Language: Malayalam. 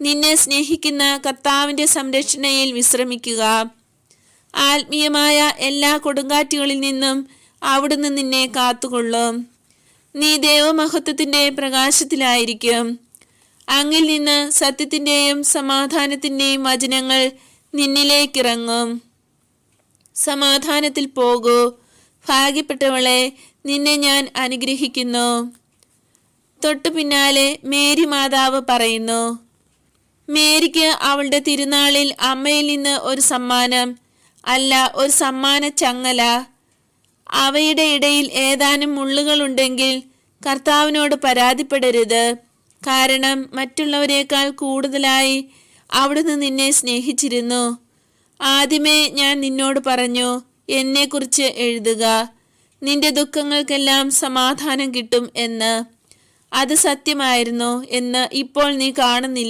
നിന്നെ സ്നേഹിക്കുന്ന കർത്താവിന്റെ സംരക്ഷണയിൽ വിശ്രമിക്കുക. ആത്മീയമായ എല്ലാ കൊടുങ്കാറ്റുകളിൽ നിന്നും അവിടുന്ന് നിന്നെ കാത്തുകൊള്ളും. നീ ദേവമഹത്വത്തിന്റെ പ്രകാശത്തിലായിരിക്കും. അങ്ങിൽ നിന്ന് സത്യത്തിന്റെയും സമാധാനത്തിന്റെയും വചനങ്ങൾ നിന്നിലേക്കിറങ്ങും. സമാധാനത്തിൽ പോകൂ. ഭാഗ്യപ്പെട്ടവളെ നിന്നെ ഞാൻ അനുഗ്രഹിക്കുന്നു. തൊട്ടു പിന്നാലെ മേരി മാതാവ് പറയുന്നു മേരിക്ക് അവളുടെ തിരുനാളിൽ അമ്മയിൽ നിന്ന് ഒരു സമ്മാനം. അല്ല ഒരു സമ്മാന ചങ്ങല. അവയുടെ ഇടയിൽ ഏതാനും മുള്ളുകളുണ്ടെങ്കിൽ കർത്താവിനോട് പരാതിപ്പെടരുത്. കാരണം മറ്റുള്ളവരെക്കാൾ കൂടുതലായി അവിടുന്ന് നിന്നെ സ്നേഹിച്ചിരുന്നു. ആദ്യമേ ഞാൻ നിന്നോട് പറഞ്ഞു എന്നെക്കുറിച്ച് എഴുതുക. നിന്റെ ദുഃഖങ്ങൾക്കെല്ലാം സമാധാനം കിട്ടും എന്ന്. അത് സത്യമായിരുന്നു എന്ന് ഇപ്പോൾ നീ കാണുന്നില്ല.